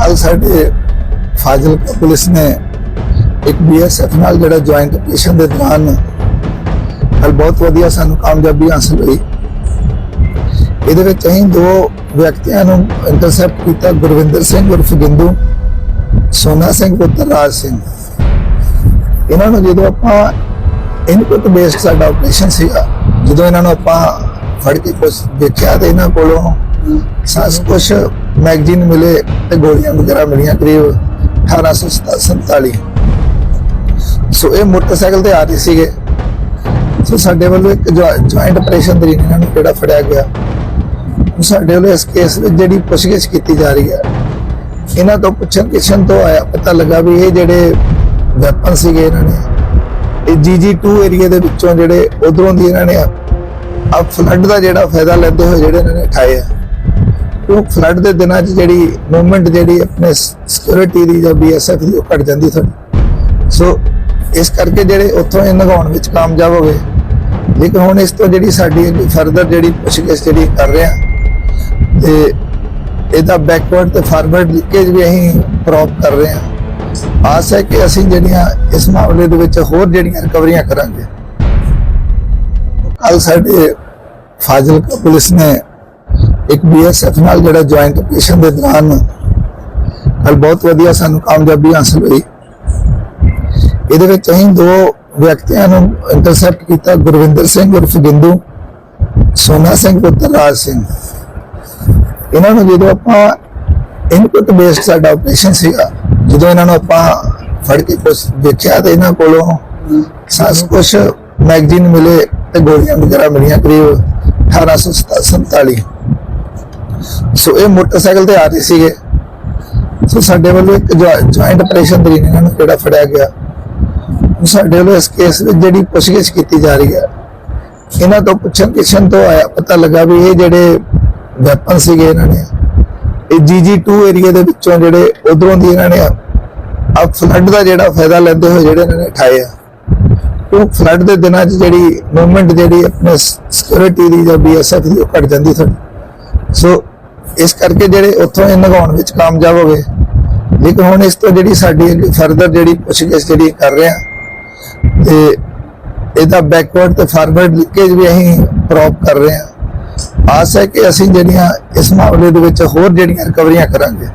ਕੱਲ ਸਾਡੇ ਫਾਜ਼ਿਲਕਾ ਪੁਲਿਸ ਨੇ ਇੱਕ ਬੀਐਸਐਫ ਨਾਲ ਜਿਹੜਾ ਜੁਆਇੰਟ ਆਪਰੇਸ਼ਨ ਦੇ ਦੌਰਾਨ ਕੱਲ ਬਹੁਤ ਵਧੀਆ ਸਾਨੂੰ ਕਾਮਯਾਬੀ ਹਾਸਲ ਹੋਈ। ਇਹਦੇ ਵਿੱਚ ਅਸੀਂ ਦੋ ਵਿਅਕਤੀਆਂ ਨੂੰ ਇੰਟਰਸੈਪਟ ਕੀਤਾ, ਗੁਰਵਿੰਦਰ ਸਿੰਘ ਉਰਫ ਗਿੰਦੂ ਸੋਨਾ ਸਿੰਘ ਪੁੱਤਰ ਰਾਜ ਸਿੰਘ। ਇਹਨਾਂ ਨੂੰ ਜਦੋਂ ਆਪਾਂ ਇਨਪੁਟ ਬੇਸਡ ਸਾਡਾ ਆਪਰੇਸ਼ਨ ਸੀਗਾ, ਜਦੋਂ ਇਹਨਾਂ ਨੂੰ ਆਪਾਂ ਫੜ ਕੇ ਕੁਝ ਦੇਖਿਆ ਤੇ ਇਹਨਾਂ ਕੋਲੋਂ ਸਾਸ ਕੁਝ ਮੈਗਜ਼ੀਨ ਮਿਲੇ ਤੇ ਗੋਲੀਆਂ ਵਗੈਰਾ ਮਿਲੀਆਂ, ਕਰੀਬ 1847 ਸੋ ਇਹ ਮੋਟਰਸਾਈਕਲ ਤੇ ਆ ਰਹੇ ਸੀਗੇ। ਸੋ ਸਾਡੇ ਵੱਲੋਂ ਇੱਕ ਜੁਆਇੰਟ ਆਪਰੇਸ਼ਨ ਦੇ ਇਹਨਾਂ ਨੂੰ ਕਿਹੜਾ ਫੜਿਆ ਗਿਆ। ਸਾਡੇ ਵੱਲੋਂ ਇਸ ਕੇਸ ਵਿੱਚ ਜਿਹੜੀ ਪੁੱਛਗਿੱਛ ਕੀਤੀ ਜਾ ਰਹੀ ਹੈ, ਇਹਨਾਂ ਤੋਂ ਪੁੱਛਣ ਕਿਛਣ ਤੋਂ ਆਇਆ, ਪਤਾ ਲੱਗਾ ਵੀ ਇਹ ਜਿਹੜੇ ਵੈਪਨ ਸੀਗੇ ਇਹਨਾਂ ਨੇ, ਇਹ GG2 ਏਰੀਆ ਦੇ ਵਿੱਚੋਂ ਜਿਹੜੇ, ਉਧਰੋਂ ਦੀ ਇਹਨਾਂ ਨੇ ਆ ਫਲੱਡ ਦਾ ਜਿਹੜਾ ਫਾਇਦਾ ਲੈਂਦੇ ਹੋਏ ਜਿਹੜੇ ਇਹਨਾਂ ਨੇ ਉਠਾਏ ਆ। ਉਹ ਫਲੱਡ ਦੇ ਦਿਨਾਂ 'ਚ ਜਿਹੜੀ ਮੂਵਮੈਂਟ ਜਿਹੜੀ ਆਪਣੇ ਸਿਕਿਉਰਿਟੀ ਦੀ ਜਾਂ BSF ਦੀ ਉਹ ਘਟ ਜਾਂਦੀ ਥੋੜੀ ਸੋ ਇਸ ਕਰਕੇ ਜਿਹੜੇ ਉੱਥੋਂ ਇਹ ਨਗਾਉਣ ਵਿੱਚ ਕਾਮਯਾਬ ਹੋ ਗਏ ਲੇਕਿਨ ਹੁਣ ਇਸ ਤੋਂ ਜਿਹੜੀ ਸਾਡੀ ਫਰਦਰ ਜਿਹੜੀ ਪੁੱਛਗਿੱਛ ਜਿਹੜੀ ਕਰ ਰਹੇ ਆ ਤੇ ਇਹਦਾ ਬੈਕਵਰਡ ਤੇ ਫਾਰਵਰਡ ਲੀਕੇਜ ਵੀ ਅਸੀਂ ਪ੍ਰੋਪ ਕਰ ਰਹੇ ਹਾਂ। ਆਸ ਹੈ ਕਿ ਅਸੀਂ ਜਿਹੜੀਆਂ ਇਸ ਮਾਮਲੇ ਦੇ ਵਿੱਚ ਹੋਰ ਜਿਹੜੀਆਂ ਰਿਕਵਰੀਆਂ ਕਰਾਂਗੇ। ਕੱਲ ਸਾਡੇ ਫਾਜ਼ਿਲਕਾ ਪੁਲਿਸ ਨੇ ਇੱਕ ਬੀਐਸਐਫ ਨਾਲ ਜਿਹੜਾ ਜੁਆਇੰਟ ਆਪਰੇਸ਼ਨ ਦੇ ਦੌਰਾਨ ਕੱਲ ਬਹੁਤ ਵਧੀਆ ਸਾਨੂੰ ਕਾਮਯਾਬੀ ਹਾਸਲ ਹੋਈ। ਇਹਦੇ ਵਿੱਚ ਅਸੀਂ ਦੋ ਵਿਅਕਤੀਆਂ ਨੂੰ ਇੰਟਰਸੈਪਟ ਕੀਤਾ, ਗੁਰਵਿੰਦਰ ਸਿੰਘ ਉਰਫ ਗਿੰਦੂ, ਸੋਨਾ ਸਿੰਘ ਪੁੱਤਰ ਰਾਜ ਸਿੰਘ। ਇਹਨਾਂ ਨੂੰ ਜਦੋਂ ਆਪਾਂ ਇਨਪੁਟ ਬੇਸਡ ਸਾਡਾ ਆਪਰੇਸ਼ਨ ਸੀਗਾ, ਜਦੋਂ ਇਹਨਾਂ ਨੂੰ ਆਪਾਂ ਫੜ ਕੇ ਕੁਝ ਦੇਖਿਆ ਤੇ ਇਹਨਾਂ ਕੋਲੋਂ ਸਾਸ ਕੁਝ ਮੈਗਜ਼ੀਨ ਮਿਲੇ ਤੇ ਗੋਲੀਆਂ ਵਗੈਰਾ ਮਿਲੀਆਂ, ਕਰੀਬ 1847 ਸੋ ਇਹ ਮੋਟਰਸਾਈਕਲ ਤੇ ਆ ਰਹੇ ਸੀਗੇ। ਸੋ ਸਾਡੇ ਵੱਲੋਂ ਇੱਕ ਜੁਆਇੰਟ ਆਪਰੇਸ਼ਨ ਦੇ ਇਹਨਾਂ ਨੂੰ ਜਿਹੜਾ ਫੜਿਆ ਗਿਆ। ਸਾਡੇ ਵੱਲੋਂ ਇਸ ਕੇਸ ਵਿੱਚ ਜਿਹੜੀ ਪੁੱਛਗਿੱਛ ਕੀਤੀ ਜਾ ਰਹੀ ਹੈ, ਇਹਨਾਂ ਤੋਂ ਪੁੱਛਣ ਕਿਛਣ ਤੋਂ ਆਇਆ ਪਤਾ ਲੱਗਾ ਵੀ ਇਹ ਜਿਹੜੇ ਵੈਪਨ ਸੀਗੇ ਇਹਨਾਂ ਨੇ ਇਹ GG2 ਏਰੀਆ ਦੇ ਵਿੱਚੋਂ ਜਿਹੜੇ ਉਧਰੋਂ ਦੀ ਇਹਨਾਂ ਨੇ ਆ ਫਲੱਡ ਦਾ ਜਿਹੜਾ ਫਾਇਦਾ ਲੈਂਦੇ ਹੋਏ ਜਿਹੜੇ ਇਹਨਾਂ ਨੇ ਉਠਾਏ ਆ। ਉਹ ਫਲੱਡ ਦੇ ਦਿਨਾਂ 'ਚ ਜਿਹੜੀ ਮੂਵਮੈਂਟ ਜਿਹੜੀ ਆਪਣੇ ਸਿਕਿਉਰਿਟੀ ਦੀ ਜਾਂ BSF ਦੀ ਉਹ ਘਟ ਜਾਂਦੀ ਥੋੜੀ ਸੋ ਇਸ ਕਰਕੇ ਜਿਹੜੇ ਉੱਥੋਂ ਇਹ ਨਗਾਉਣ ਵਿੱਚ ਕਾਮਯਾਬ ਹੋ ਗਏ ਲੇਕਿਨ ਹੁਣ ਇਸ ਤੋਂ ਜਿਹੜੀ ਸਾਡੀ ਫਰਦਰ ਜਿਹੜੀ ਪੁੱਛਗਿੱਛ ਜਿਹੜੀ ਕਰ ਰਹੇ ਆ ਤੇ ਇਹਦਾ ਬੈਕਵਰਡ ਤੇ ਫਾਰਵਰਡ ਲਿੰਕੇਜ ਵੀ ਅਸੀਂ ਪ੍ਰੋਪ ਕਰ ਰਹੇ ਹਾਂ। ਆਸ ਹੈ ਕਿ ਅਸੀਂ ਜਿਹੜੀਆਂ ਇਸ ਮਾਮਲੇ ਦੇ ਵਿੱਚ ਹੋਰ ਜਿਹੜੀਆਂ ਰਿਕਵਰੀਆਂ ਕਰਾਂਗੇ।